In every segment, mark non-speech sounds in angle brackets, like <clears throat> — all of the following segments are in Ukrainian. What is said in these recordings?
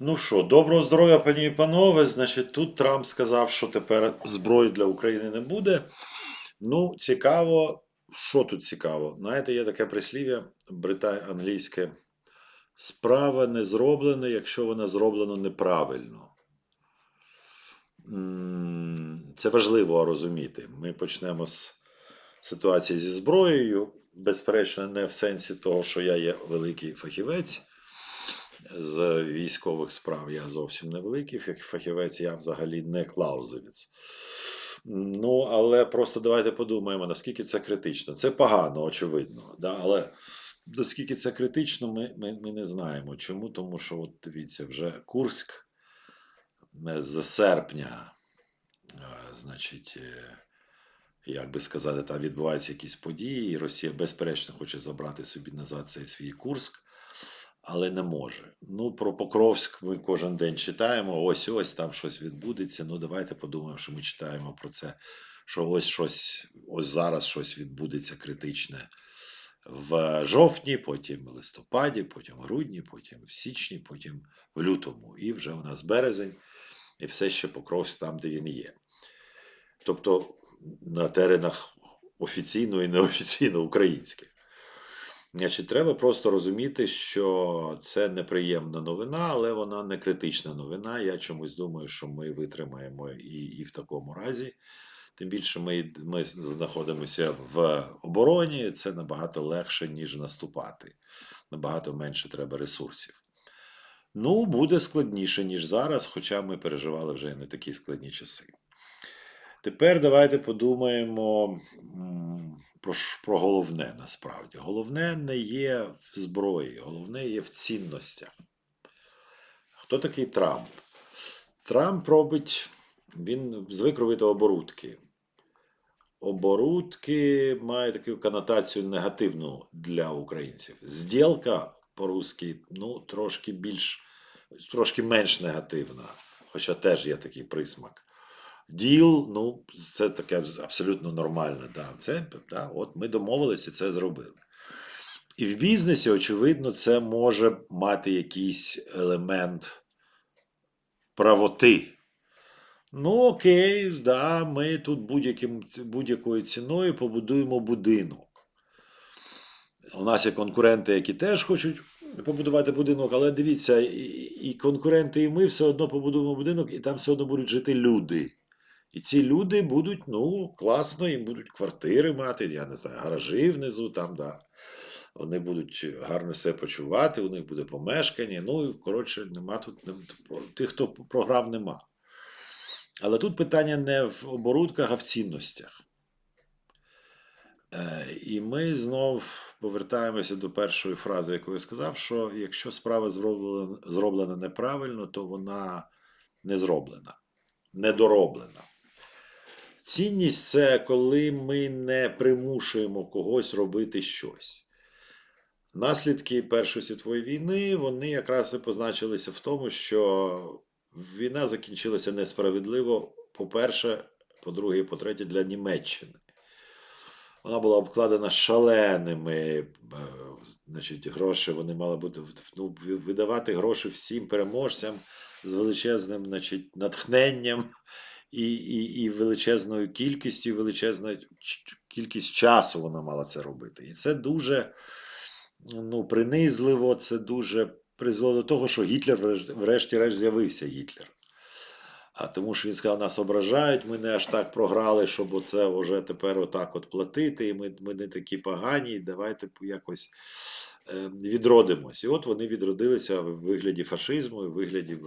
Ну що, доброго здоров'я, пані і панове. Значить, тут Трамп сказав, що тепер зброї для України не буде. Ну, цікаво, що тут цікаво? Знаєте, є таке прислів'я бритай англійське. Справа не зроблена, якщо вона зроблена неправильно. Це важливо розуміти. Ми почнемо з ситуації зі зброєю. Безперечно, не в сенсі того, що я є великий фахівець з військових справ. Я зовсім не великий фах- фахівець, я взагалі не клаузевець. Ну, але просто давайте подумаємо, наскільки це критично. Це погано, очевидно. Да? Але наскільки це критично, ми, ми, ми не знаємо. Чому? Тому що, от дивіться, вже Курськ е, з серпня, е, значить, е, як би сказати, там відбуваються якісь події, і Росія, безперечно, хоче забрати собі назад цей свій Курськ, але не може. Ну, про Покровськ ми кожен день читаємо, ось ось там щось відбудеться. Ну, давайте подумаємо, що ми читаємо про це, що ось щось, ось зараз щось відбудеться критичне в жовтні, потім в листопаді, потім в грудні, потім в січні, потім в лютому. І вже у нас березень, і все ще Покровськ там, де він є. Тобто на теренах офіційно і неофіційно українських. Значить, треба просто розуміти, що це неприємна новина, але вона не критична новина. Я чомусь думаю, що ми витримаємо і, і в такому разі. Тим більше ми, ми знаходимося в обороні, це набагато легше, ніж наступати. Набагато менше треба ресурсів. Ну, буде складніше, ніж зараз, хоча ми переживали вже не такі складні часи. Тепер давайте подумаємо про, про головне насправді. Головне не є в зброї, головне є в цінностях. Хто такий Трамп? Трамп робить, він звик робити оборудки. Оборудки мають таку конотацію негативну для українців. Зділка по-русски, ну, трошки більш, трошки менш негативна, хоча теж є такий присмак. Діл, ну, це таке абсолютно нормально. Да. Це, да, от ми домовилися і це зробили. І в бізнесі, очевидно, це може мати якийсь елемент правоти. Ну, окей, да, ми тут будь-якою ціною побудуємо будинок. У нас є конкуренти, які теж хочуть побудувати будинок, але дивіться, і конкуренти, і ми все одно побудуємо будинок, і там все одно будуть жити люди. І ці люди будуть, ну, класно, їм будуть квартири мати, я не знаю, гаражі внизу там, да. Вони будуть гарно себе почувати, у них буде помешкання. Ну, коротше, нема тут нем- тих, хто програв, нема. Але тут питання не в оборудках, а в цінностях. Е, І ми знов повертаємося до першої фрази, яку я сказав, що якщо справа зроблена, зроблена неправильно, то вона не зроблена, недороблена. Цінність це коли ми не примушуємо когось робити щось. Наслідки Першої світової війни вони якраз і позначилися в тому, що війна закінчилася несправедливо, по-перше, по-друге, по-третє, для Німеччини. Вона була обкладена шаленими е, значить, гроші. Вони мали бути ну, видавати гроші всім переможцям з величезним значить, натхненням і, і, і величезною кількістю, і величезною кількість часу вона мала це робити. І це дуже ну, принизливо, це дуже призвело до того, що Гітлер, врешті- врешті-решт, з'явився Гітлер. А тому що він сказав, нас ображають, ми не аж так програли, щоб оце вже тепер отак от платити, і ми, ми не такі погані, давайте якось е, відродимось. І от вони відродилися в вигляді фашизму, в вигляді е,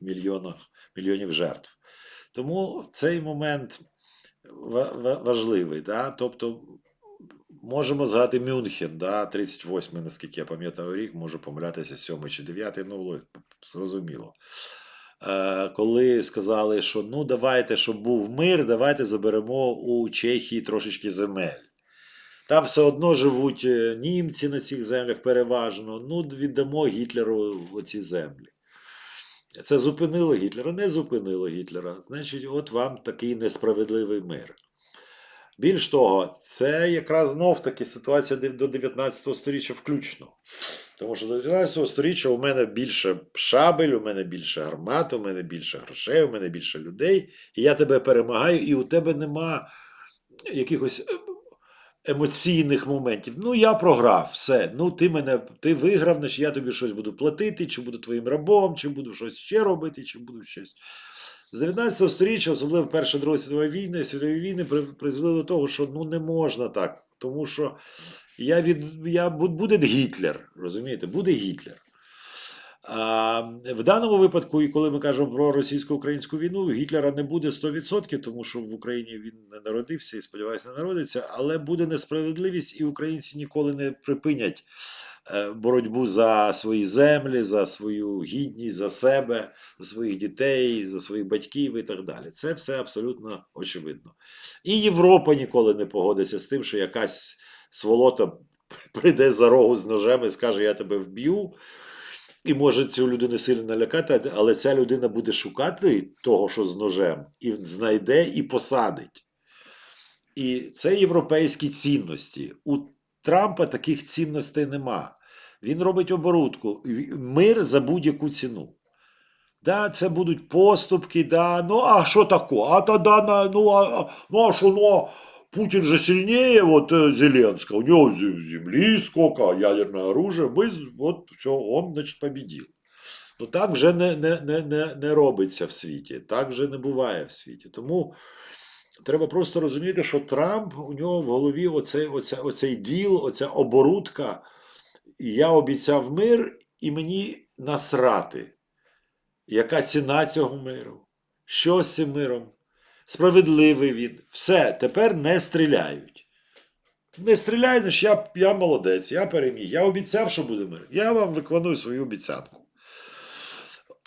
мільйонах, мільйонів жертв. Тому цей момент ва- ва- важливий. Да? Тобто можемо згадати Мюнхен, да? 38-й, наскільки я пам'ятаю рік, можу помилятися 7 чи 9, ну зрозуміло. Е, Коли сказали, що ну давайте, щоб був мир, давайте заберемо у Чехії трошечки земель. Там все одно живуть е, німці на цих землях переважно. Ну, віддамо Гітлеру оці землі. Це зупинило Гітлера? Не зупинило Гітлера. Значить, от вам такий несправедливий мир. Більш того, це якраз знов таки ситуація до 19 століття включно. Тому що до 19 століття у мене більше шабель, у мене більше гармат, у мене більше грошей, у мене більше людей, і я тебе перемагаю, і у тебе нема якихось е, емоційних моментів. Ну, я програв, все. Ну, ти мене ти виграв, значить я тобі щось буду платити, чи буду твоїм рабом, чи буду щось ще робити, чи буду щось. З 19 століття, особливо Перша Друга світова війна, світові війни при- призвели до того, що ну не можна так. Тому що я від я бу- буде Гітлер, розумієте, буде Гітлер. А в даному випадку, і коли ми кажемо про російсько-українську війну, Гітлера не буде 100%, тому що в Україні він не народився і сподіваюся, не народиться, але буде несправедливість, і українці ніколи не припинять е, боротьбу за свої землі, за свою гідність, за себе, за своїх дітей, за своїх батьків і так далі. Це все абсолютно очевидно. І Європа ніколи не погодиться з тим, що якась сволота <laughs> прийде за рогу з ножем і скаже: Я тебе вб'ю. І може цю людину сильно налякати, але ця людина буде шукати того, що з ножем, і знайде і посадить. І це європейські цінності. У Трампа таких цінностей нема. Він робить оборудку. Мир за будь-яку ціну. Да, це будуть поступки, да, ну а що таке? А тоді, на- ну, а, ну, а що, ну, Путин же сильнее вот э, Зеленского, у него зе- земли сколько, ядерное оружие, мы, вот все, он, значит, победил. Ну так вже не, не, не, не, робиться в світі, так вже не буває в світі. Тому треба просто розуміти, що Трамп у нього в голові оцей, оця, оцей діл, оця оборудка. Я обіцяв мир, і мені насрати. Яка ціна цього миру? Що з цим миром? Справедливий він. Все, тепер не стріляють. Не стріляють, значить я, я молодець, я переміг. Я обіцяв, що буде мир. Я вам виконую свою обіцянку.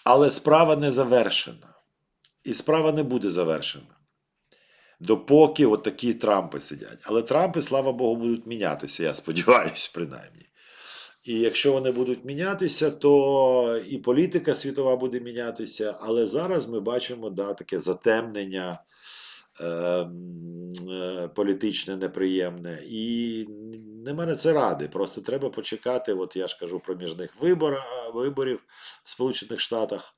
Але справа не завершена. І справа не буде завершена. Допоки от такі Трампи сидять. Але Трампи, слава Богу, будуть мінятися, я сподіваюся, принаймні. І якщо вони будуть мінятися, то і політика світова буде мінятися. Але зараз ми бачимо да, таке затемнення е, е, політичне неприємне. І нема на це ради. Просто треба почекати. От я ж кажу проміжних вибор, виборів в Сполучених Штатах,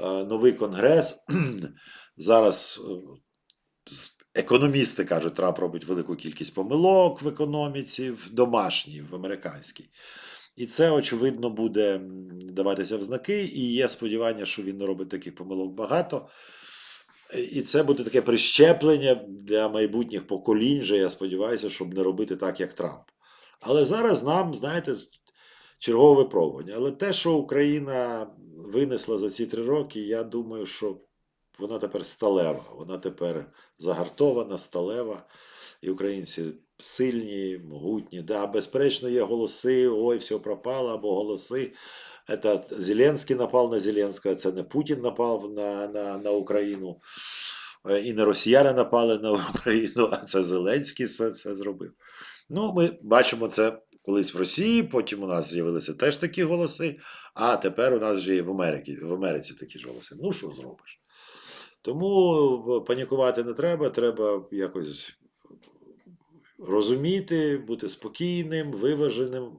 е, новий конгрес. <clears throat> Зараз е, економісти кажуть, Трамп робить велику кількість помилок в економіці, в домашній, в американській. І це, очевидно, буде даватися в знаки, і є сподівання, що він не робить таких помилок багато. Е, І це буде таке прищеплення для майбутніх поколінь, вже я сподіваюся, щоб не робити так, як Трамп. Але зараз нам, знаєте, чергове випробування. Але те, що Україна винесла за ці три роки, я думаю, що вона тепер сталева, вона тепер загартована, сталева. І українці сильні, могутні. Да, безперечно, є голоси, ой, все пропало, або голоси. Это Зеленський напав на Зеленського, це не Путін напав на, на, на Україну. Е, І не росіяни напали на Україну, а це Зеленський все це зробив. Ну, ми бачимо це колись в Росії, потім у нас з'явилися теж такі голоси, а тепер у нас вже є в Америці, в Америці такі ж голоси. Ну, що зробиш? Тому панікувати не треба, треба якось розуміти, бути спокійним, виваженим.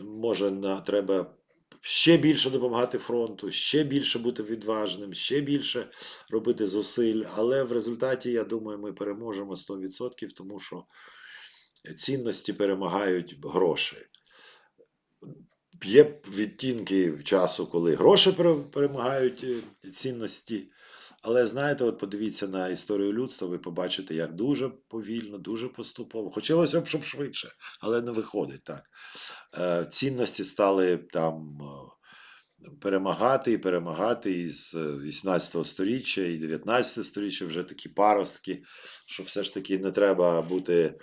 Може, на, треба ще більше допомагати фронту, ще більше бути відважним, ще більше робити зусиль. Але в результаті, я думаю, ми переможемо 100%, тому що цінності перемагають гроші. Є відтінки часу, коли гроші перемагають е, цінності. Але знаєте, от подивіться на історію людства, ви побачите, як дуже повільно, дуже поступово. Хотілося б, щоб швидше, але не виходить так. Е, Цінності стали там е, перемагати і перемагати із е, 18 століття і 19 століття вже такі паростки, що все ж таки не треба бути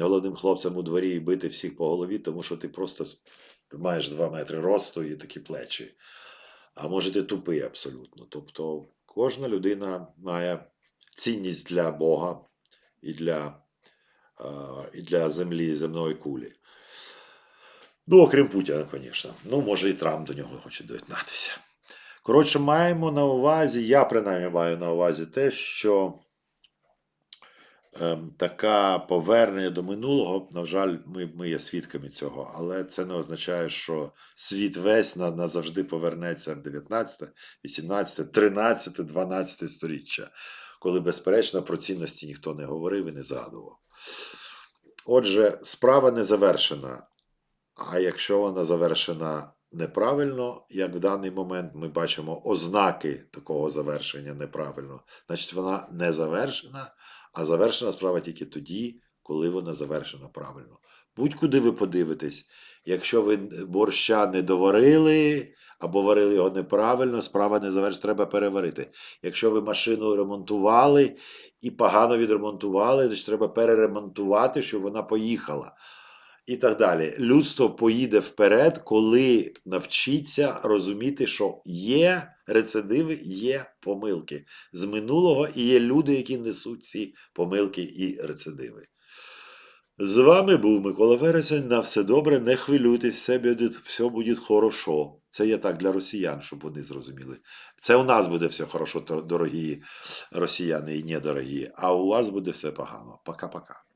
головним хлопцем у дворі і бити всіх по голові, тому що ти просто маєш 2 метри росту і такі плечі. А може ти тупий абсолютно. Тобто кожна людина має цінність для Бога і для, е, і для землі, земної кулі. Ну, окрім Путіна, звісно. Ну, може, і Трамп до нього хоче доєднатися. Коротше, маємо на увазі, я принаймні маю на увазі те, що така повернення до минулого, на жаль, ми, ми є свідками цього, але це не означає, що світ весь назавжди повернеться в 19, 18, 13, 12 сторіччя, коли, безперечно, про цінності ніхто не говорив і не згадував. Отже, справа не завершена. А якщо вона завершена неправильно, як в даний момент ми бачимо ознаки такого завершення неправильно, значить вона не завершена, а завершена справа тільки тоді, коли вона завершена правильно. Будь-куди ви подивитесь, якщо ви борща не доварили або варили його неправильно, справа не завершена, треба переварити. Якщо ви машину ремонтували і погано відремонтували, значить треба переремонтувати, щоб вона поїхала і так далі. Людство поїде вперед, коли навчиться розуміти, що є рецидиви, є помилки з минулого, і є люди, які несуть ці помилки і рецидиви. З вами був Микола Вересень. На все добре, не хвилюйтесь, все буде, все буде хорошо. Це є так для росіян, щоб вони зрозуміли. Це у нас буде все хорошо, дорогі росіяни і недорогі, а у вас буде все погано. Пока-пока.